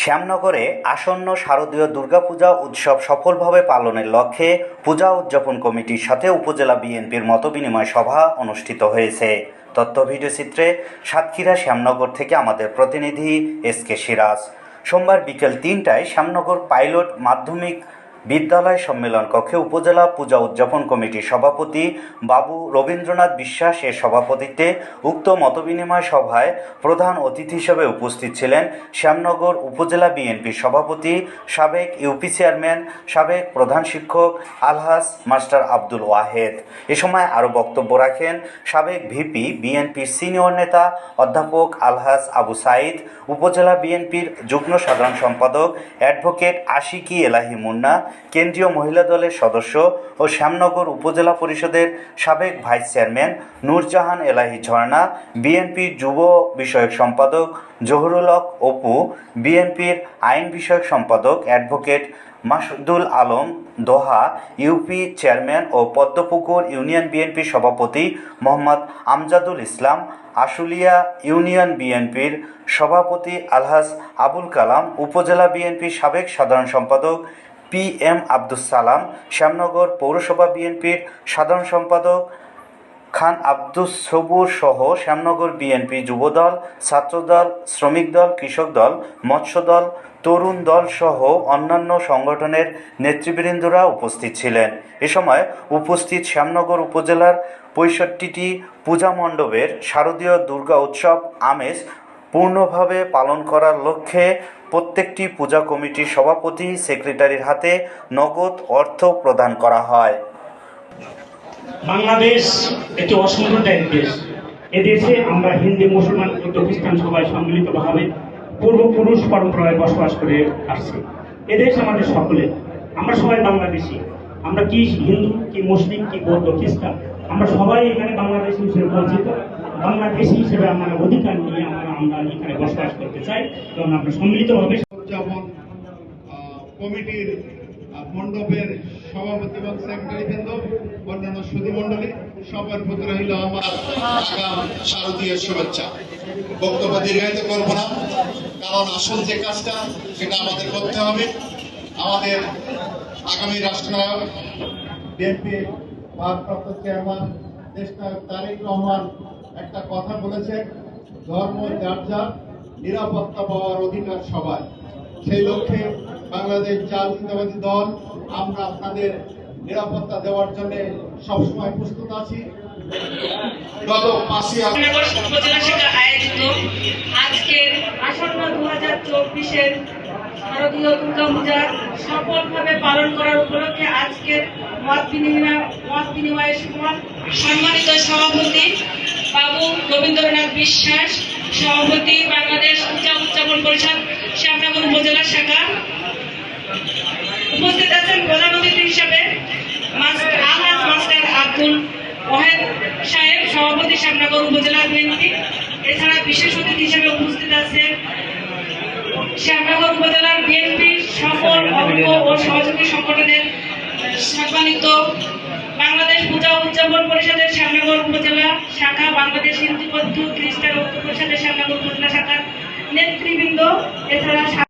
শ্যামনগরে আসন্ন শারদীয় দুর্গাপূজা উৎসব সফলভাবে পালনের লক্ষ্যে পূজা উদযাপন কমিটির সাথে উপজেলা বিএনপির মতবিনিময় সভা অনুষ্ঠিত হয়েছে। তথ্য ভিডিওচিত্রে সাতক্ষীরা শ্যামনগর থেকে আমাদের প্রতিনিধি এস কে সিরাজ। সোমবার বিকেল তিনটায় শ্যামনগর পাইলট মাধ্যমিক বিদ্যালয় সম্মেলন কক্ষে উপজেলা পূজা উদযাপন কমিটির সভাপতি বাবু রবীন্দ্রনাথ বিশ্বাস এর সভাপতিত্বে উক্ত মতবিনিময় সভায় প্রধান অতিথি হিসেবে উপস্থিত ছিলেন শ্যামনগর উপজেলা বিএনপির সভাপতি সাবেক ইউপি চেয়ারম্যান, সাবেক প্রধান শিক্ষক আলহাস মাস্টার আব্দুল ওয়াহেদ। এ সময় আরও বক্তব্য রাখেন সাবেক ভিপি বিএনপির সিনিয়র নেতা অধ্যাপক আলহাস আবু সাইদ, উপজেলা বিএনপির যুগ্ম সাধারণ সম্পাদক অ্যাডভোকেট আশিকি এলাহি মুন্না কেন্দ্রীয় মহিলা দলের সদস্য ও শ্যামনগর উপজেলা পরিষদের সাবেক ভাইস চেয়ারম্যান নূরজাহান এলাহি ঝর্ণা বিএনপির যুব বিষয়ক সম্পাদক জহুরুল হক অপু, বিএনপির আইন বিষয়ক সম্পাদক advocate Masudul Alam Doha, UP chairman ও পদ্মপুকুর ইউনিয়ন বিএনপির সভাপতি মোহাম্মদ আমজাদুল ইসলাম, আশুলিয়া ইউনিয়ন বিএনপির সভাপতি আলহাজ আবুল কালাম, উপজেলা বিএনপির সাবেক সাধারণ সম্পাদক পি এম আব্দুস সালাম, শ্যামনগর পৌরসভা বিএনপির সাধারণ সম্পাদক খান আব্দুস সবুর সহ শ্যামনগর বিএনপি যুবদল, ছাত্রদল, শ্রমিক দল, কৃষক দল, মৎস্য দল, তরুণ দল সহ অন্যান্য সংগঠনের নেতৃবৃন্দরা উপস্থিত ছিলেন। এ সময় উপস্থিত শ্যামনগর উপজেলার পঁয়ষট্টিটি পূজা মণ্ডপের শারদীয় দুর্গা উৎসব আমেজ পূর্ণভাবে পালন করার লক্ষ্যে প্রত্যেকটি পূজা কমিটির সভাপতি সেক্রেটারির হাতে নগদ অর্থ প্রদান করা হয়। বাংলাদেশ একটি অসংগঠিত দেশ। এদেশে আমরা হিন্দু, মুসলমান, বৌদ্ধ, খ্রিস্টান সবাই সম্মিলিতভাবে পূর্বপুরুষ পরম্পরায় বসবাস করে আসছি। এদেশ আমাদের সকলে আমরা সবাই বাংলাদেশি। আমরা কি হিন্দু, কি মুসলিম, কি বৌদ্ধ, খ্রিস্টান, আমরা সবাই এখানে বাংলাদেশি হিসেবে পরিচিত। বাংলাদেশি হিসেবে আমরা অধিকার নিয়ে আমরা আমরা এখানে বসবাস করতে চাই। এবং আমরা সম্মিলিতভাবে উদযাপন আহ, কমিটির মণ্ডপের সভাপতি এবং সেক্রেটারি বৃন্দ অন্যান্য সুধী মণ্ডলী সবার প্রতি রইল আমার শারদীয় শুভেচ্ছা। বক্তব্য দীর্ঘায়িত করব না কারণ আসল যে কাজটা সেটা আমাদের করতে হবে। আমাদের আগামী রাষ্ট্রনায়ক বিএনপি ভারপ্রাপ্ত চেয়ারম্যান দেশনায়ক তারেক রহমান একটা কথা বলেছেন ধর্ম যার যার নিরাপত্তা পাওয়ার অধিকার সবার সেই লক্ষ্যে বাংলাদেশ জাতীয়তাবাদী দল, আমরা আপনাদের নিরাপত্তা দেওয়ার জন্য সবসময় প্রস্তুত আছি। সম্মানিত সভাপতি বাবু রবীন্দ্রনাথ বিশ্বাস, সভাপতি বাংলাদেশ পূজা উদযাপন পরিষদ শ্যামনগর উপজেলা শাখা। উপস্থিত আছেন প্রধান অতিথি হিসাবে মাস্টার আব্দুল ওয়াহেদ সাহেব, সভাপতি শ্যামনগর উপজেলা বিএনপি। এছাড়া বিশেষ অতিথি হিসেবে উপস্থিত আছেন শ্যামনগর উপজেলার বিএনপি সকল অঙ্গ ও সহযোগী সংগঠনের সম্মানিত বাংলাদেশ পূজা উদযাপন পরিষদের শ্যামনগর শাখা বাংলাদেশ হিন্দু বৌদ্ধ খ্রিস্টান ঐক্য পরিষদের উপজেলা শাখার নেতৃবৃন্দ এছাড়া